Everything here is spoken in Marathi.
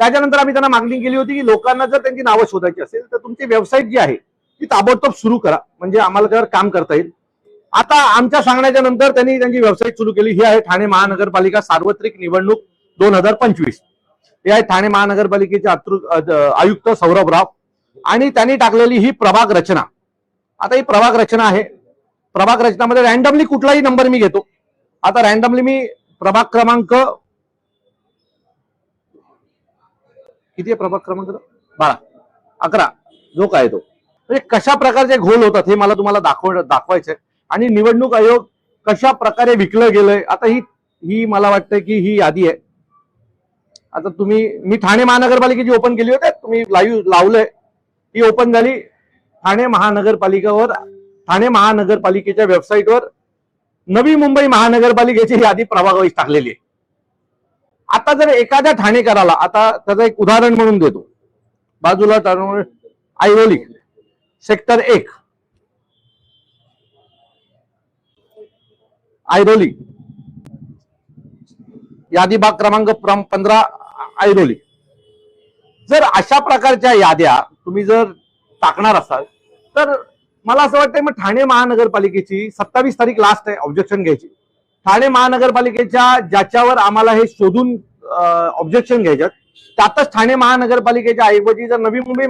त्याच्यानंतर आम्ही त्यांना मागणी केली होती की लोकांना जर त्यांची नावं शोधायची असेल तर तुमची वेबसाईट जी आहे ती ताबडतोब सुरू करा. म्हणजे आम्हाला त्यावर काम करता येईल. आता आमच्या सांगण्याच्या नंतर त्यांनी त्यांची वेबसाईट सुरू केली. ही आहे ठाणे महानगरपालिका सार्वत्रिक निवडणूक दोन हजार पंचवीस. हे आहे ठाणे महानगरपालिकेचे आयुक्त सौरभ राव. आणि त्यांनी टाकलेली ही प्रभाग रचना. आता ही प्रभाग रचना आहे. प्रभाग रचनामध्ये रॅन्डमली कुठलाही नंबर मी घेतो. आता रॅन्डमली मी प्रभाग क्रमांक किती आहे प्रभाग क्रमांक बारा अकरा. जो काय तो. म्हणजे कशा प्रकारचे घोल होतात हे मला तुम्हाला दाखव दाखवायचंय. आणि निवडणूक आयोग कशा प्रकारे विकलं गेलंय आता ही ही मला वाटतं की ही यादी आहे. आता तुम्ही मी ठाणे महानगरपालिकेची ओपन केली होती तुम्ही लाईव्ह लावलंय. ती ओपन झाली. ठाणे महानगरपालिकेवर ठाणे महानगरपालिकेच्या वेबसाईटवर नवी मुंबई महानगरपालिकेची यादी प्रभागावीस टाकलेली आहे. आता जर एखाद्या ठाणेकराला आता त्याचं एक उदाहरण म्हणून देतो. बाजूला टर्न सेक्टर एक. आयरोली यादी भाग क्रमांक प्रम- पंधरा आयरोली जर अशा प्रकारच्या याद्या तुम्ही जर टाकणार असाल तर मला असं वाटतंय मग ठाणे महानगरपालिकेची सत्तावीस तारीख लास्ट आहे ऑब्जेक्शन घ्यायची. ठाणे महानगरपालिकेच्या ज्याच्यावर आम्हाला हे शोधून ऑब्जेक्शन घ्यायच्यात त्यातच ठाणे महानगरपालिकेच्या ऐवजी जर नवी मुंबई